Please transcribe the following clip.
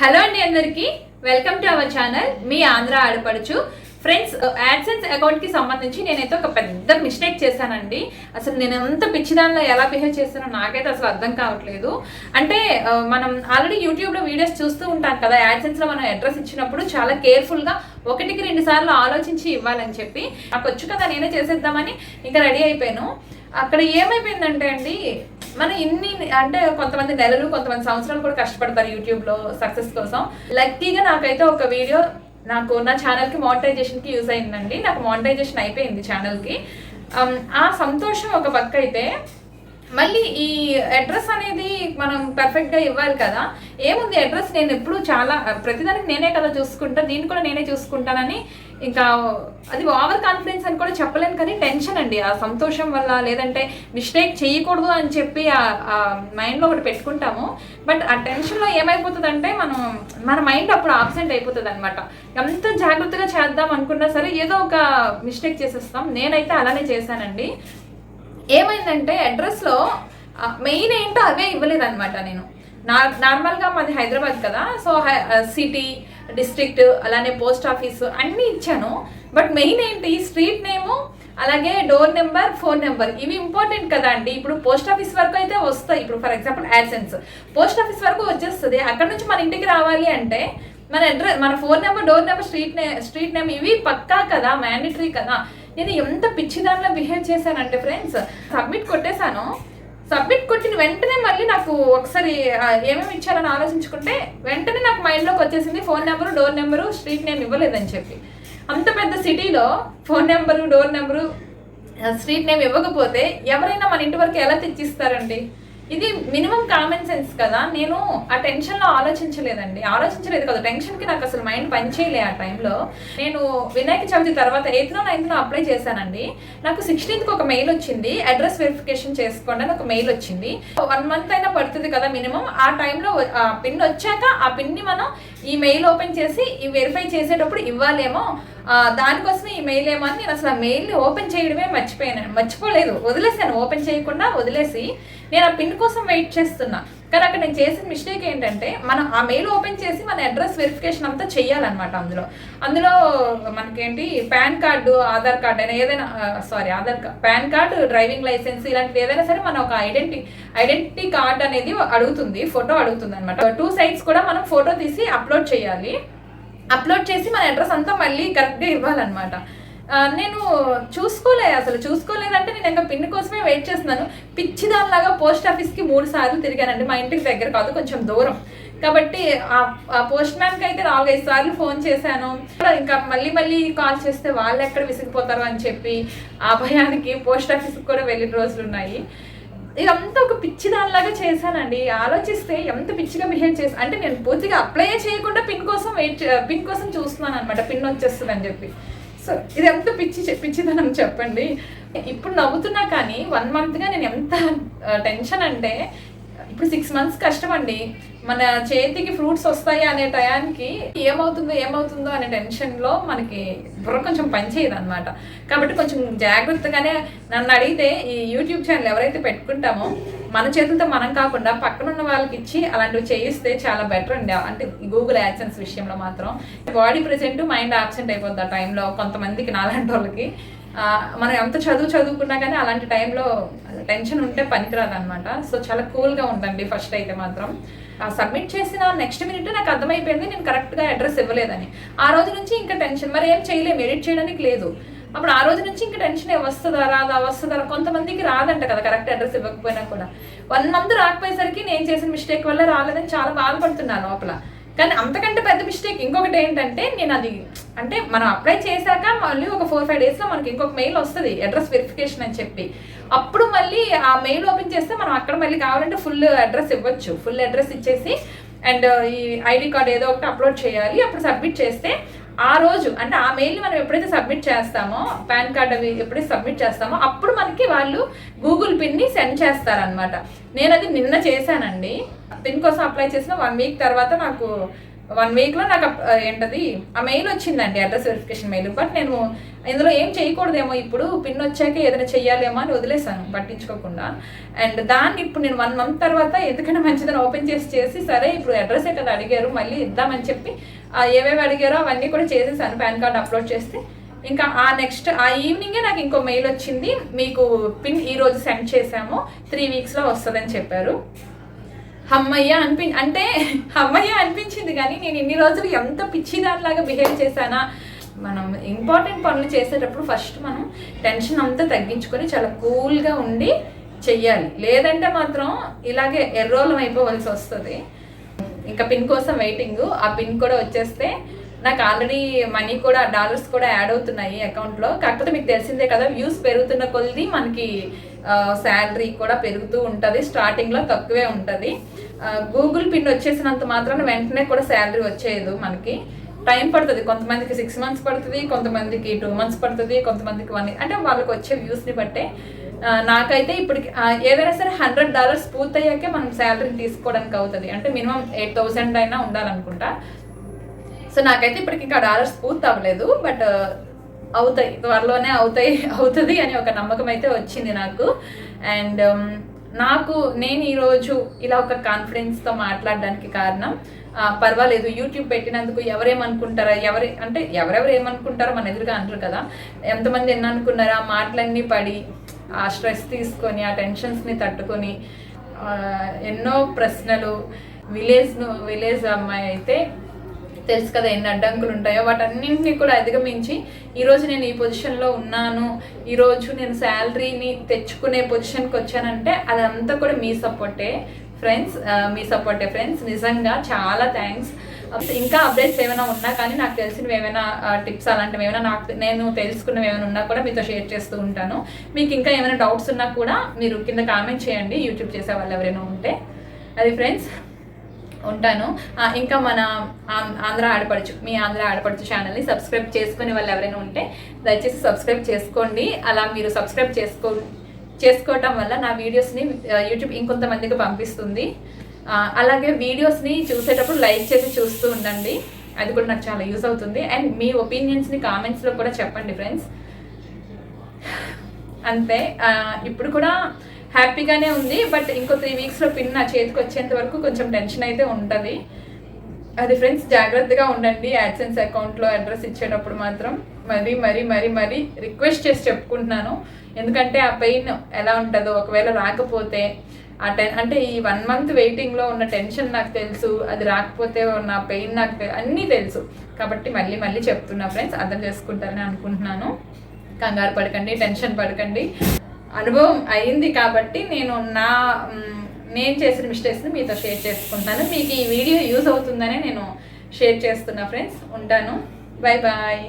Hello అండి అందరికి. Welcome to our channel మీ ఆంధ్ర ఆడపడుచు. ఫ్రెండ్స్ యాడ్సెన్స్ అకౌంట్కి సంబంధించి నేనైతే ఒక పెద్ద మిస్టేక్ చేశానండి. అసలు నేను ఎంత పిచ్చిదానిలో ఎలా బిహేవ్ చేస్తానో నాకైతే అసలు అర్థం కావట్లేదు. అంటే uh, మనం ఆల్రెడీ యూట్యూబ్లో వీడియోస్ చూస్తూ ఉంటాం కదా యాడ్సెన్స్లో మనం అడ్రస్ ఇచ్చినప్పుడు చాలా కేర్ఫుల్గా ఒకటికి రెండు సార్లు ఆలోచించి ఇవ్వాలని చెప్పి నాకు వచ్చు కదా నేనే చేసేద్దామని ఇంకా రెడీ అయిపోయాను. అక్కడ ఏమైపోయిందంటే అండి మనం ఇన్ని అంటే కొంతమంది నెలలు కొంతమంది సంవత్సరాలు కూడా కష్టపడతారు యూట్యూబ్లో సక్సెస్ కోసం. లక్కీగా నాకైతే ఒక వీడియో నాకు నా ఛానల్కి మానిటైజేషన్కి యూజ్ అయిందండి. నాకు మానిటైజేషన్ అయిపోయింది ఛానల్కి ఆ సంతోషం ఒక పక్క అయితే మళ్ళీ ఈ అడ్రస్ అనేది మనం పర్ఫెక్ట్గా ఇవ్వాలి కదా. ఏముంది అడ్రస్ నేను ఎప్పుడు చాలా ప్రతిదానికి నేనే కదా చూసుకుంటా దీన్ని కూడా నేనే చూసుకుంటానని ఇంకా అది ఓవర్ కాన్ఫిడెన్స్ అని కూడా చెప్పలేను కానీ టెన్షన్ అండి. ఆ సంతోషం వల్ల లేదంటే మిస్టేక్ చేయకూడదు అని చెప్పి ఆ మైండ్లో ఒకటి పెట్టుకుంటాము. బట్ ఆ టెన్షన్లో ఏమైపోతుందంటే మనం మన మైండ్ అప్పుడు ఆబ్సెంట్ అయిపోతుంది అనమాట ఎంత జాగ్రత్తగా చేద్దాం అనుకున్నా సరే ఏదో ఒక మిస్టేక్ చేసేస్తాం. నేనైతే అలానే చేశానండి. ఏమైందంటే అడ్రస్లో మెయిన్ ఏంటో అవే ఇవ్వలేదు అనమాట నేను. నార్ నార్మల్గా మాది హైదరాబాద్ కదా సో సిటీ డిస్ట్రిక్ట్ అలానే పోస్ట్ ఆఫీస్ అన్నీ ఇచ్చాను. బట్ మెయిన్ ఏంటి స్ట్రీట్ నేము అలాగే డోర్ నెంబర్ ఫోన్ నెంబర్ ఇవి ఇంపార్టెంట్ కదా అండి. ఇప్పుడు పోస్ట్ ఆఫీస్ వరకు అయితే వస్తాయి. ఇప్పుడు for example AdSense post office వరకు వచ్చేస్తుంది. అక్కడ నుంచి మన ఇంటికి రావాలి అంటే మన అడ్రస్ మన phone number door number street నే స్ట్రీట్ నేమ్ ఇవి పక్కా కదా మ్యాండటరీ కదా. నేను ఎంత పిచ్చిదానిలో బిహేవ్ చేశానంటే ఫ్రెండ్స్ సబ్మిట్ కొట్టేశాను. సబ్మిట్ కొట్టిన వెంటనే మళ్ళీ నాకు ఒకసారి ఏమేమి ఇచ్చారని ఆలోచించుకుంటే వెంటనే నాకు మైండ్లోకి వచ్చేసింది phone number door number street name ఇవ్వలేదని చెప్పి. అంత పెద్ద సిటీలో phone number door number street name ఇవ్వకపోతే ఎవరైనా మన ఇంటి వరకు ఎలా తెచ్చిస్తారండి? ఇది మినిమం కామన్ సెన్స్ కదా. నేను ఆ టెన్షన్లో ఆలోచించలేదండి. ఆలోచించలేదు కదా. టెన్షన్కి నాకు అసలు మైండ్ పనిచేయలే ఆ టైంలో నేను వినాయక చవితి తర్వాత ఎయిత్లో నైన్త్లో అప్లై చేశానండి. నాకు సిక్స్టీన్త్కి ఒక మెయిల్ వచ్చింది. అడ్రస్ వెరిఫికేషన్ చేసుకోండి అని ఒక మెయిల్ వచ్చింది. వన్ మంత్ అయినా పడుతుంది కదా మినిమం ఆ టైంలో ఆ పిన్ వచ్చాక ఆ పిన్ని మనం ఈ మెయిల్ ఓపెన్ చేసి ఈ వెరిఫై చేసేటప్పుడు ఇవ్వాలేమో. దానికోసమే ఈ మెయిల్ ఏమో అని నేను అసలు ఆ మెయిల్ని ఓపెన్ చేయడమే మర్చిపోయాను. మర్చిపోలేదు. వదిలేసాను ఓపెన్ చేయకుండా వదిలేసి నేను ఆ పిన్ కోసం వెయిట్ చేస్తున్నా. కానీ అక్కడ నేను చేసిన మిస్టేక్ ఏంటంటే మనం ఆ మెయిల్ ఓపెన్ చేసి మన అడ్రస్ వెరిఫికేషన్ అంతా చేయాలన్నమాట అందులో. అందులో మనకేంటి పాన్ కార్డు ఆధార్ కార్డు అయినా ఏదైనా sorry Aadhaar card PAN card driving licence ఇలాంటిది ఏదైనా సరే మన ఒక ఐడెంటిటీ ఐడెంటిటీ కార్డ్ అనేది అడుగుతుంది ఫోటో అడుగుతుంది అనమాట టూ సైడ్స్ కూడా మనం ఫోటో తీసి అప్లోడ్ చేయాలి. అప్లోడ్ చేసి మన అడ్రస్ అంతా మళ్ళీ కరెక్ట్గా ఇవ్వాలన్నమాట. నేను చూసుకోలే అసలు చూసుకోలేదంటే నేను ఇంకా పిన్ కోసమే వెయిట్ చేస్తున్నాను. పిచ్చిదానిలాగా పోస్ట్ ఆఫీస్కి మూడు సార్లు తిరిగానండి మా ఇంటికి దగ్గర కాదు కొంచెం దూరం. కాబట్టి ఆ పోస్ట్ మ్యాన్కి అయితే నాలుగైదు సార్లు ఫోన్ చేశాను. ఇంకా మళ్ళీ మళ్ళీ కాల్ చేస్తే వాళ్ళు ఎక్కడ విసిగిపోతారు అని చెప్పి ఆ భయానికి పోస్ట్ ఆఫీస్కి కూడా వెళ్ళిన రోజులు ఉన్నాయి. ఇదంతా ఒక పిచ్చి దానిలాగా చేశానండి. ఆలోచిస్తే ఎంత పిచ్చిగా బిహేవ్ చేసి అంటే నేను పూర్తిగా అప్లై చేయకుండా పిన్ కోసం వెయిట్ పిన్ కోసం చూస్తున్నాను అనమాట పిన్ వచ్చేస్తుంది అని చెప్పి. సో ఇది ఎంత పిచ్చి పిచ్చిదనం చెప్పండి. ఇప్పుడు నవ్వుతున్నా కానీ వన్ మంత్గా నేను ఎంత టెన్షన్ అంటే ఇప్పుడు సిక్స్ మంత్స్ కష్టం అండి మన చేతికి ఫ్రూట్స్ వస్తాయి అనే టయానికి ఏమవుతుందో ఏమవుతుందో అనే టెన్షన్లో మనకి బుర్ర కొంచెం పనిచేయదు అనమాట కాబట్టి కొంచెం జాగ్రత్తగానే నన్ను అడిగితే ఈ యూట్యూబ్ ఛానల్ ఎవరైతే పెట్టుకుంటామో మన చేతులతో మనం కాకుండా పక్కన ఉన్న వాళ్ళకి ఇచ్చి అలాంటివి చేయిస్తే చాలా బెటర్ అండి. అంటే గూగుల్ యాక్సెన్స్ విషయంలో మాత్రం. బాడీ ప్రెజెంట్ మైండ్ ఆబ్సెంట్ అయిపోద్ది ఆ టైంలో కొంతమందికి నాలాంటి వాళ్ళకి. మనం ఎంత చదువు చదువుకున్నా కానీ అలాంటి టైంలో టెన్షన్ ఉంటే పనికిరాదు అనమాట సో చాలా కూల్గా ఉందండి ఫస్ట్ అయితే మాత్రం. సబ్మిట్ చేసిన నెక్స్ట్ మినిట్ నాకు అర్థమైపోయింది. నేను కరెక్ట్గా అడ్రస్ ఇవ్వలేదని. ఆ రోజు నుంచి ఇంకా టెన్షన్ మరి ఏం చేయలేము ఎడిట్ చేయడానికి లేదు. అప్పుడు ఆ రోజు నుంచి ఇంకా టెన్షన్ ఏ వస్తుందా రాదా వస్తుందా కొంతమందికి రాదంట కదా కరెక్ట్ అడ్రస్ ఇవ్వకపోయినా కూడా. వన్ మంత్ రాకపోయేసరికి నేను చేసిన మిస్టేక్ వల్ల రాలేదని చాలా బాధపడుతున్నాను లోపల. కానీ అంతకంటే పెద్ద మిస్టేక్ ఇంకొకటి ఏంటంటే నేను అది అంటే మనం అప్లై చేశాక మళ్ళీ ఒక ఫోర్ ఫైవ్ డేస్లో మనకి ఇంకొక మెయిల్ వస్తుంది అడ్రస్ వెరిఫికేషన్ అని చెప్పి. అప్పుడు మళ్ళీ ఆ మెయిల్ ఓపెన్ చేస్తే మనం అక్కడ మళ్ళీ కావాలంటే ఫుల్ అడ్రస్ ఇవ్వచ్చు. ఫుల్ అడ్రస్ ఇచ్చేసి అండ్ ఈ ఐడి కార్డ్ ఏదో ఒకటి అప్లోడ్ చేయాలి. అప్పుడు సబ్మిట్ చేస్తే ఆ రోజు అంటే ఆ మెయిల్ని మనం ఎప్పుడైతే సబ్మిట్ చేస్తామో పాన్ కార్డ్ అవి ఎప్పుడైతే సబ్మిట్ చేస్తామో అప్పుడు మనకి వాళ్ళు గూగుల్ పిన్ని సెండ్ చేస్తారనమాట నేను అది నిన్న చేశానండి. పిన్ కోసం అప్లై చేసిన వన్ వీక్ తర్వాత నాకు వన్ వీక్లో నాకు అప్- ఏంటది ఆ మెయిల్ వచ్చిందండి అడ్రస్ వెరిఫికేషన్ మెయిల్ బట్ నేను ఇందులో ఏం చేయకూడదేమో ఇప్పుడు పిన్ వచ్చాక ఏదైనా చెయ్యాలేమో అని వదిలేసాను పట్టించుకోకుండా. అండ్ దాన్ని ఇప్పుడు నేను వన్ మంత్ తర్వాత ఎందుకంటే మంచిదని ఓపెన్ చేసి చేసి సరే ఇప్పుడు అడ్రస్ కదా అడిగారు మళ్ళీ ఇద్దామని చెప్పి ఏమేమి ఏవేవి అడిగారో అవన్నీ కూడా చేసేసాను పాన్ కార్డ్ అప్లోడ్ చేస్తే. ఇంకా ఆ నెక్స్ట్ ఆ ఈవినింగే నాకు ఇంకో మెయిల్ వచ్చింది. మీకు పిన్ ఈరోజు సెండ్ చేశాము. త్రీ వీక్స్లో వస్తుందని చెప్పారు. అమ్మయ్య అనిపి అంటే అమ్మయ్య అనిపించింది కానీ నేను ఇన్ని రోజులు ఎంత పిచ్చిదానిలాగా బిహేవ్ చేశానా? మనం ఇంపార్టెంట్ పనులు చేసేటప్పుడు ఫస్ట్ మనం టెన్షన్ అంతా తగ్గించుకొని చాలా కూల్గా ఉండి చెయ్యాలి. లేదంటే మాత్రం ఇలాగే ఎర్రోలం అయిపోవలసి వస్తుంది. ఇంకా పిన్ కోసం వెయిటింగ్ ఆ పిన్ కూడా వచ్చేస్తే నాకు ఆల్రెడీ మనీ కూడా డాలర్స్ కూడా యాడ్ అవుతున్నాయి అకౌంట్లో కాకపోతే మీకు తెలిసిందే కదా వ్యూస్ పెరుగుతున్న కొద్ది మనకి శాలరీ కూడా పెరుగుతూ ఉంటుంది. స్టార్టింగ్లో తక్కువే ఉంటుంది. గూగుల్ పిన్ వచ్చేసినంత మాత్రాన వెంటనే కూడా శాలరీ వచ్చేయదు మనకి. టైం పడుతుంది. కొంతమందికి సిక్స్ మంత్స్ పడుతుంది కొంతమందికి టూ మంత్స్ పడుతుంది కొంతమందికి వన్ అంటే వాళ్ళకి వచ్చే వ్యూస్ని బట్టే నాకైతే ఇప్పటికి ఏదైనా సరే హండ్రెడ్ డాలర్స్ పూర్తయ్యాకే మనం శాలరీ తీసుకోవడానికి అవుతుంది. అంటే మినిమం ఎయిట్ థౌసండ్ అయినా ఉండాలనుకుంటా. సో నాకైతే ఇప్పటికి ఇంకా డాలర్స్ పూర్తి అవ్వలేదు బట్ అవుతాయి. త్వరలోనే అవుతాయి అవుతుంది అని ఒక నమ్మకం అయితే వచ్చింది నాకు. అండ్ నాకు నేను ఈరోజు ఇలా ఒక కాన్ఫిడెన్స్తో మాట్లాడడానికి కారణం పర్వాలేదు యూట్యూబ్ పెట్టినందుకు ఎవరేమనుకుంటారా? ఎవరి అంటే ఎవరెవరు ఏమనుకుంటారో మన ఎదురుగా అంటారు కదా. ఎంతమంది ఎన్ని అనుకున్నారా ఆ మాటలన్నీ పడి ఆ స్ట్రెస్ తీసుకొని ఆ టెన్షన్స్ని తట్టుకొని ఎన్నో ప్రశ్నలు విలేజ్ విలేజ్ అమ్మాయి అయితే తెలుసు కదా ఎన్ని అడ్డంకులు ఉంటాయో. వాటన్నింటినీ కూడా అధిగమించి ఈరోజు నేను ఈ పొజిషన్లో ఉన్నాను. ఈరోజు నేను శాలరీని తెచ్చుకునే పొజిషన్కి వచ్చానంటే అదంతా కూడా మీ సపోర్టే ఫ్రెండ్స్ uh, మీ సపోర్టే ఫ్రెండ్స్ నిజంగా చాలా థ్యాంక్స్ ఇంకా అప్డేట్స్ ఏమైనా ఉన్నా కానీ నాకు తెలిసినవి ఏమైనా టిప్స్ అలాంటివి ఏమైనా నాకు నేను తెలుసుకున్నవి ఏమైనా ఉన్నా కూడా మీతో షేర్ చేస్తూ ఉంటాను. మీకు ఇంకా ఏమైనా డౌట్స్ ఉన్నా కూడా మీరు కింద కామెంట్ చేయండి. యూట్యూబ్ చేసే వాళ్ళు ఎవరైనా ఉంటే. అది ఫ్రెండ్స్ ఉంటాను. ఇంకా మన ఆం- ఆంధ్ర ఆడపడుచు మీ ఆంధ్ర ఆడపడుచు ఛానల్ని సబ్స్క్రైబ్ చేసుకునే వాళ్ళు ఎవరైనా ఉంటే దయచేసి సబ్స్క్రైబ్ చేసుకోండి. అలా మీరు సబ్స్క్రైబ్ చేసుకో చేసుకోవటం వల్ల నా వీడియోస్ని యూట్యూబ్ ఇంకొంతమందికి పంపిస్తుంది. అలాగే వీడియోస్ని చూసేటప్పుడు లైక్ చేసి చూస్తూ ఉండండి. అది కూడా నాకు చాలా యూస్ అవుతుంది. అండ్ మీ ఒపీనియన్స్ని కామెంట్స్లో కూడా చెప్పండి ఫ్రెండ్స్. అంతే. ఇప్పుడు కూడా హ్యాపీగానే ఉంది. బట్ ఇంకో త్రీ వీక్స్లో పిన్ నా చేతికి వచ్చేంత వరకు కొంచెం టెన్షన్ అయితే ఉంటుంది. అది ఫ్రెండ్స్ జాగ్రత్తగా ఉండండి. యాడ్సెన్స్ అకౌంట్లో అడ్రస్ ఇచ్చేటప్పుడు మాత్రం మరీ మరీ మరీ మరీ రిక్వెస్ట్ చేసి చెప్పుకుంటున్నాను. ఎందుకంటే ఆ పెయిన్ ఎలా ఉంటుందో ఒకవేళ రాకపోతే ఆ టెన్ అంటే ఈ వన్ మంత్ వెయిటింగ్లో ఉన్న టెన్షన్ నాకు తెలుసు అది రాకపోతే ఉన్న పెయిన్ నాకు అన్నీ తెలుసు. కాబట్టి మళ్ళీ మళ్ళీ చెప్తున్నా ఫ్రెండ్స్ అర్థం చేసుకుంటారని అనుకుంటున్నాను. కంగారు పడకండి టెన్షన్ పడకండి. అనుభవం అయింది కాబట్టి నేను నా నేను చేసిన మిస్టేక్స్ని మీతో షేర్ చేసుకుంటాను. మీకు ఈ వీడియో యూజ్ అవుతుందనే నేను షేర్ చేస్తున్నా ఫ్రెండ్స్ ఉంటాను. Bye bye